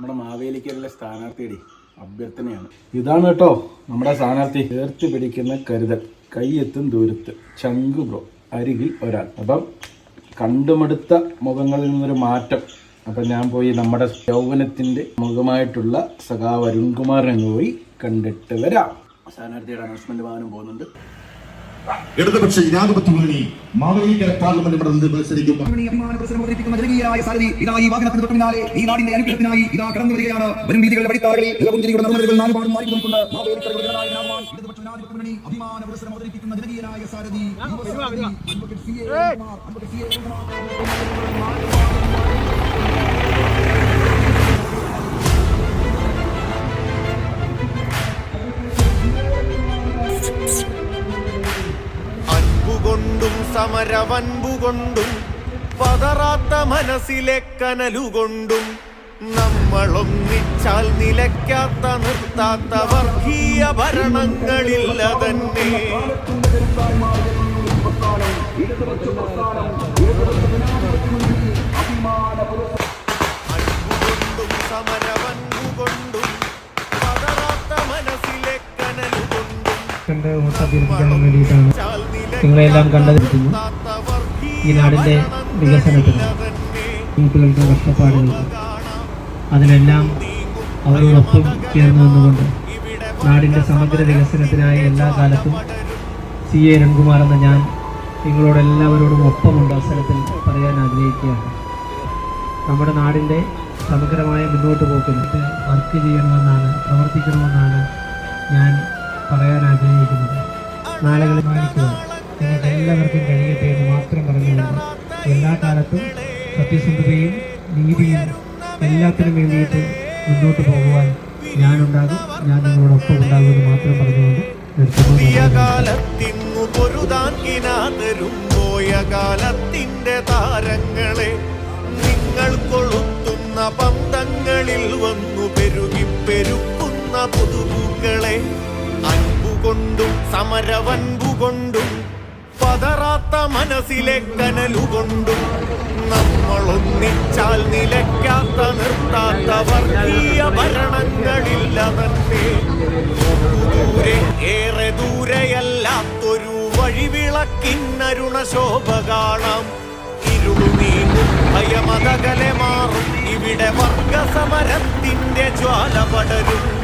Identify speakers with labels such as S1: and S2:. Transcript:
S1: നമ്മുടെ മാവേലിക്കരയിലെ സ്ഥാനാർത്ഥിയുടെ അഭ്യർത്ഥനയാണ്. ഇതാണ് കേട്ടോ നമ്മുടെ സ്ഥാനാർത്ഥി. ചേർത്ത് പിടിക്കുന്ന കരുതൽ. കയ്യെത്തും ദൂരത്ത്. ചങ്ക് ബ്രോ. അരികിൽ ഒരാൾ. അപ്പം കണ്ടുമടുത്ത മുഖങ്ങളിൽ നിന്നൊരു മാറ്റം. അപ്പം ഞാൻ പോയി നമ്മുടെ യൗവനത്തിന്റെ മുഖമായിട്ടുള്ള സഖാവ് അരുൺകുമാറിനെ പോയി കണ്ടിട്ട് വരാം. സ്ഥാനാർത്ഥിയുടെ അനൗൺസ്മെന്റ് വാഹനം പോകുന്നുണ്ട്.
S2: ഇടതുപക്ഷ ജനാധിപത്യ മുന്നണി മാവേലിക്കര പാർലമെന്റ് മണ്ഡലത്തിൽ
S3: ഈ വാഹനത്തിന് തൊട്ട് ഈ നാടിന്റെ ഇതാ കടന്നു വരികയാണ്. ഇടതുപക്ഷ
S4: സമരവൻപുകൊണ്ടും പതറാത്ത മനസ്സിലെ കനലുകൊണ്ടും നമ്മളൊന്നിച്ചാൽ നിലയ്ക്കാത്ത നിർത്താത്ത വർഗീയ ഭരണങ്ങളില്ല തന്നെ.
S5: കണ്ട് വോട്ടഭ്യർത്ഥിക്കാൻ വേണ്ടിയിട്ടാണ് നിങ്ങളെല്ലാം കണ്ടതിരിക്കുന്നു ഈ നാടിന്റെ വികസനത്തിന് കുട്ടികളുടെ കഷ്ടപ്പാടുകൾക്ക് അതിനെല്ലാം അവരോടൊപ്പം ചേർന്ന് നിന്നുകൊണ്ട് നാടിന്റെ സമഗ്ര വികസനത്തിനായി എല്ലാ കാലത്തും സി എ രൺകുമാർ എന്ന ഞാൻ നിങ്ങളോടെല്ലാവരോടും ഒപ്പമുണ്ട് അവസരത്തിൽ പറയാൻ ആഗ്രഹിക്കുകയാണ്. നമ്മുടെ നാടിന്റെ സമഗ്രമായ മുന്നോട്ട് പോക്കിന് വർക്ക് ചെയ്യണമെന്നാണ് പ്രവർത്തിക്കണമെന്നാണ് ഞാൻ പറയാൻ ആഗ്രഹിക്കുന്നത്. നാളുകളിൽ മാനിക്കുക നിങ്ങൾക്ക് എല്ലാവർക്കും കഴിയട്ടെ എന്ന് മാത്രം പറഞ്ഞുകൊണ്ട് എല്ലാ കാലത്തും സത്യസന്ധതയും നീതിയും എല്ലാത്തിനും വേണ്ടിയിട്ട് മുന്നോട്ട് പോകുവാൻ ഞാനുണ്ടാകും. ഞാൻ നിങ്ങളോടൊപ്പം ഉണ്ടാകുമെന്ന് മാത്രം പറഞ്ഞുകൊണ്ട്.
S4: കാലത്തിന്നു താരങ്ങളെ നിങ്ങൾ കൊളുത്തുന്ന പന്തങ്ങളിൽ സമരവൻപുകൊണ്ടും പതറാത്ത മനസ്സിലെ കനലുകൊണ്ടും നമ്മളൊന്നിച്ചാൽ നിലയ്ക്കാത്ത നിർത്താത്ത വർഗീയ ഭരണങ്ങളില്ലതന്നെ ദൂരെ ഏറെ ദൂരെയല്ലാത്തൊരു വഴിവിളക്കിന്നരുണ ശോഭ കാണാം. ഇരുളു ഭയമതകലെ മാറും. ഇവിടെ വർഗസമരത്തിന്റെ ജ്വാല പടരും